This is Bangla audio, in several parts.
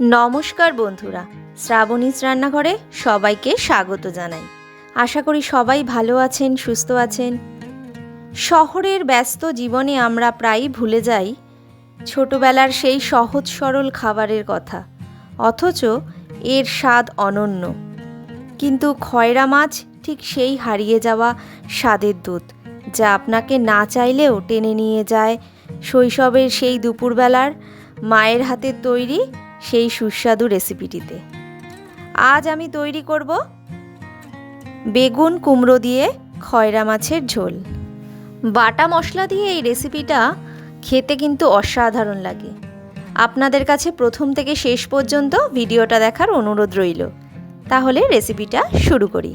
নমস্কার বন্ধুরা শ্রাবণীস রান্নাঘরে সবাইকে স্বাগত জানাই। আশা করি সবাই ভালো আছেন, সুস্থ আছেন। শহরের ব্যস্ত জীবনে আমরা প্রায়ই ভুলে যাই ছোটবেলার সেই সহজ সরল খাবারের কথা, অথচ এর স্বাদ অনন্য। কিন্তু খয়রা মাছ ঠিক সেই হারিয়ে যাওয়া স্বাদের দুধ, যা আপনাকে না চাইলেও টেনে নিয়ে যায় শৈশবের সেই দুপুরবেলার মায়ের হাতের তৈরি সেই সুস্বাদু রেসিপিটিতে। আজ আমি তৈরি করব বেগুন কুমড়ো দিয়ে খয়রা মাছের ঝোল। বাটা মশলা দিয়ে এই রেসিপিটা খেতে কিন্তু অসাধারণ লাগে। আপনাদের কাছে প্রথম থেকে শেষ পর্যন্ত ভিডিওটা দেখার অনুরোধ রইল। তাহলে রেসিপিটা শুরু করি।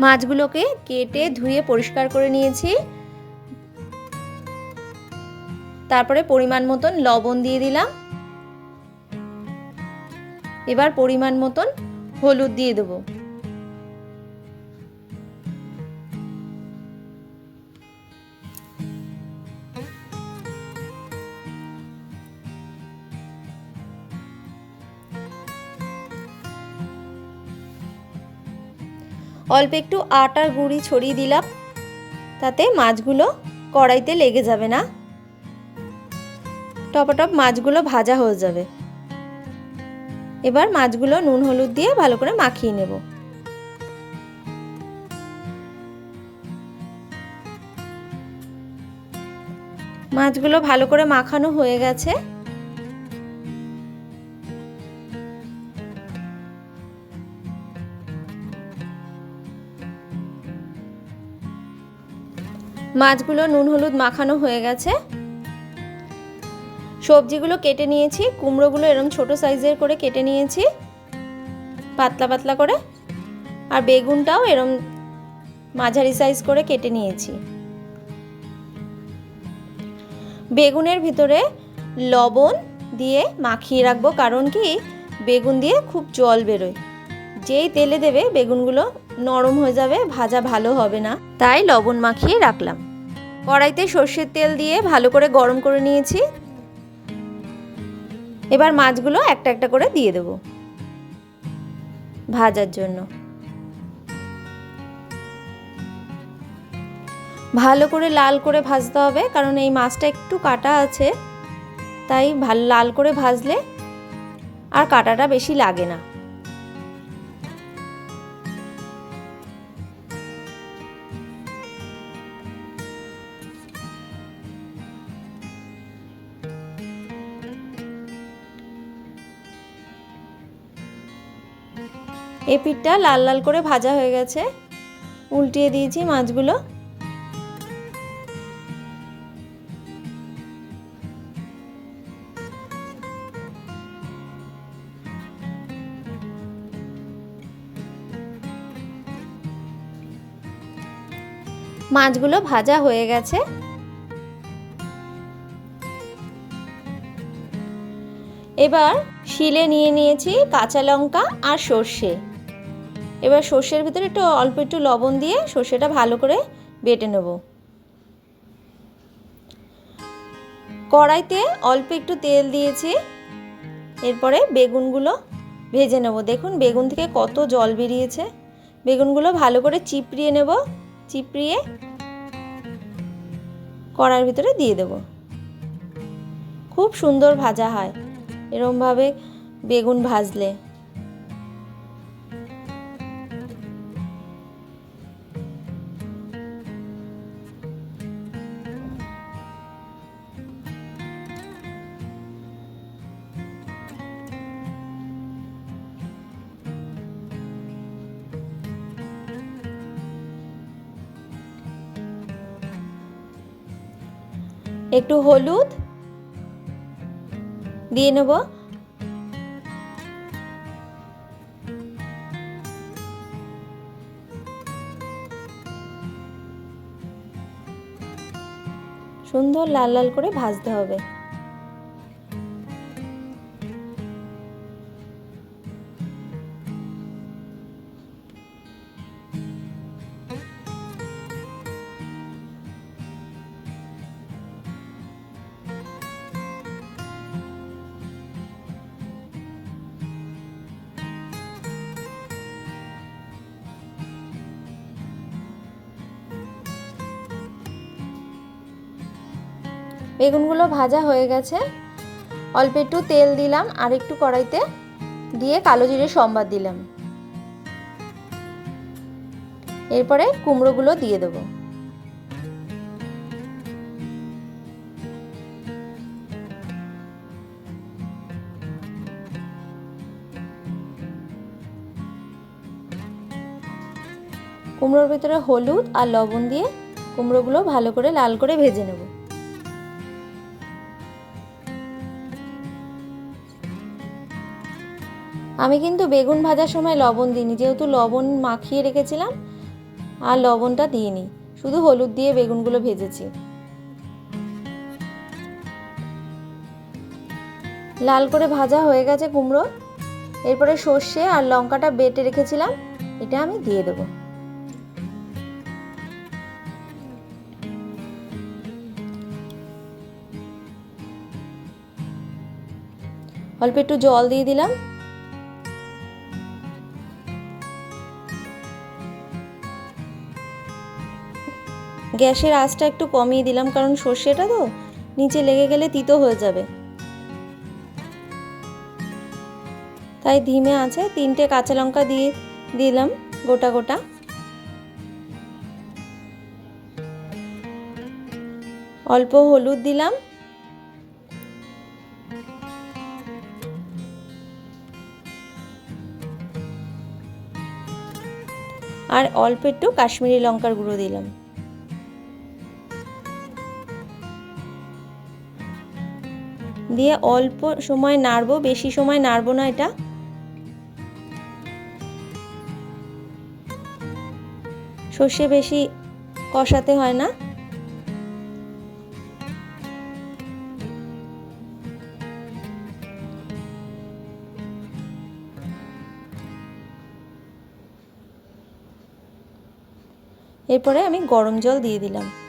মাছগুলোকে কেটে ধুয়ে পরিষ্কার করে নিয়েছি। তারপরে পরিমাণ মতন লবণ দিয়ে দিলাম। এবার পরিমাণ মতন হলুদ দিয়ে দেবো। অল্প একটু আটার গুঁড়ি ছড়িয়ে দিলাম, তাতে মাছগুলো কড়াইতে লেগে যাবে না। টপাটপ মাছগুলো ভাজা হয়ে যাবে। এবার মাছগুলো নুন, হলুদ দিয়ে ভালো করে মাখিয়ে নেব। মাছগুলো ভালো করে মাখানো হয়ে গেছে। মাছগুলো নুন, হলুদ মাখানো হয়ে গেছে। সবজিগুলো কেটে নিয়েছি, কুমড়োগুলো এরকম ছোট সাইজের করে কেটে নিয়েছি, পাতলা পাতলা করে, আর বেগুনটাও এরম মাঝারি সাইজ করে কেটে নিয়েছি। বেগুনের ভিতরে লবণ দিয়ে মাখিয়ে রাখব, কারণ কি বেগুন দিয়ে খুব জল বেরোয়। যেই তেলে দেবে বেগুনগুলো নরম হয়ে যাবে, ভাজা ভালো হবে না, তাই লবণ মাখিয়ে রাখলাম। কড়াইতে সর্ষের তেল দিয়ে ভালো করে গরম করে নিয়েছি। এবার মাছগুলো একটা একটা করে দিয়ে দেব ভাজার জন্য। ভালো করে লাল করে ভাজতে হবে, কারণ এই মাছটা একটু কাটা আছে, তাই লাল করে ভাজলে আর কাটাটা বেশি লাগে না। এই পিঠটা লাল লাল করে ভাজা হয়ে গেছে। উল্টিয়ে দিয়েছি মাছগুলো। মাছগুলো ভাজা হয়ে গেছে। এবার শিলে নিয়ে নিয়েছি কাঁচা লঙ্কা আর সর্ষে। এবার সর্ষের ভিতরে একটু অল্প একটু লবণ দিয়ে সর্ষেটা ভালো করে বেটে নেব। কড়াইতে অল্প একটু তেল দিয়েছি। এরপরে বেগুনগুলো ভেজে নেব। দেখুন, বেগুন থেকে কত জল বেরিয়েছে। বেগুনগুলো ভালো করে চিপড়িয়ে নেব। চিপড়িয়ে কড়ার ভিতরে দিয়ে দেব। খুব সুন্দর ভাজা হয়। এরমভাবে বেগুন ভাজলে। একটু হলুদ দিয়ে নেব। সুন্দর লাল লাল করে ভাজতে হবে। বেগুনগুলো ভাজা হয়ে গেছে। অল্প একটু তেল দিলাম আর একটু কড়াইতে দিয়ে কালো জিরে সম্বাদ দিলাম। এরপরে কুমড়োগুলো দিয়ে দেবো। কুমড়োর ভিতরে হলুদ আর লবণ দিয়ে কুমড়োগুলো ভালো করে লাল করে ভেজে নেব। আমি কিন্তু বেগুন ভাজার সময় লবণ দিইনি, যেহেতু লবণ মাখিয়ে রেখেছিলাম আর লবণটা দিইনি, শুধু হলুদ দিয়ে বেগুনগুলো ভেজেছি। লাল করে ভাজা হয়ে গেছে কুমড়ো, এরপরে সর্ষে আর লঙ্কাটা বেটে রেখেছিলাম, এটা আমি দিয়ে দেবো। অল্প একটু জল দিয়ে দিলাম গ্যাসের আঁচটা একটু কমিয়ে দিলাম, কারণ সর্ষেটা তো নিচে লেগে গেলে তিতো হয়ে যাবে। তাই ধিমে আছে, তিনটে কাঁচা লঙ্কা দিয়ে দিলাম গোটা গোটা। অল্প হলুদ দিলাম। আর অল্প একটু কাশ্মীরি লঙ্কার গুঁড়ো দিলাম। দিয়ে অল্প সময় নাড়বো, বেশি সময় নাড়বো না এটা। সর্ষে বেশি কষাতে হয় না। এরপরে আমি গরম জল দিয়ে দিলাম।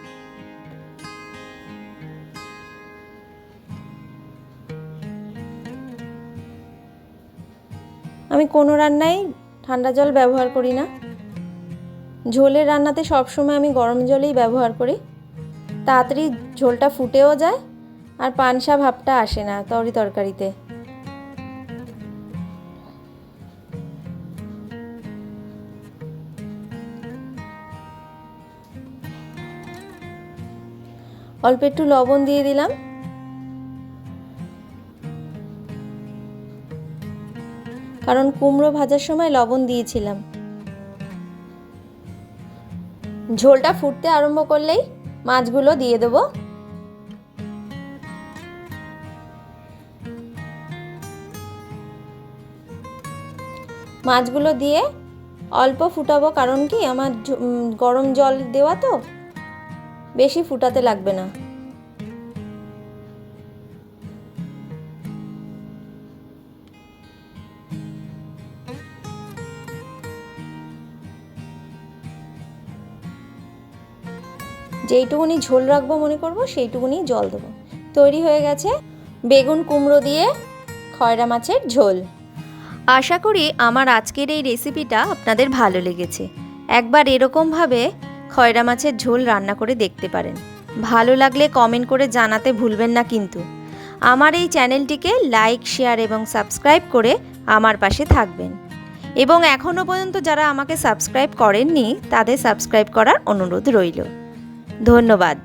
আমি কোনো রান্নায় ঠান্ডা জল ব্যবহার করি না। ঝোলের রান্নাতে সবসময় আমি গরম জলেই ব্যবহার করি। তাড়াতাড়ি ঝোলটা ফুটেও যায় আর পানসা ভাবটা আসে না তরি তরকারিতে। অল্প একটু লবণ দিয়ে দিলাম। কারণ কুমড়ো ভাজার সময় লবণ দিয়েছিলাম। ঝোলটা ফুটতে আরম্ভ করলেই মাছগুলো দিয়ে দেবো। মাছগুলো দিয়ে অল্প ফুটাবো, কারণ কি আমার গরম জল দেওয়া তো, বেশি ফুটাতে লাগবে না। যেইটুকুনি ঝোল রাখব মনে করব, সেইটুকুনি জল দেবো। তৈরি হয়ে গেছে বেগুন কুমড়ো দিয়ে খয়রা মাছের ঝোল। আশা করি আমার আজকের এই রেসিপিটা আপনাদের ভালো লেগেছে। একবার এরকমভাবে খয়রা মাছের ঝোল রান্না করে দেখতে পারেন। ভালো লাগলে কমেন্ট করে জানাতে ভুলবেন না কিন্তু। আমার এই চ্যানেলটিকে লাইক, শেয়ার এবং সাবস্ক্রাইব করে আমার পাশে থাকবেন। এবং এখনও পর্যন্ত যারা আমাকে সাবস্ক্রাইব করেননি, তাদের সাবস্ক্রাইব করার অনুরোধ রইল। ধন্যবাদ।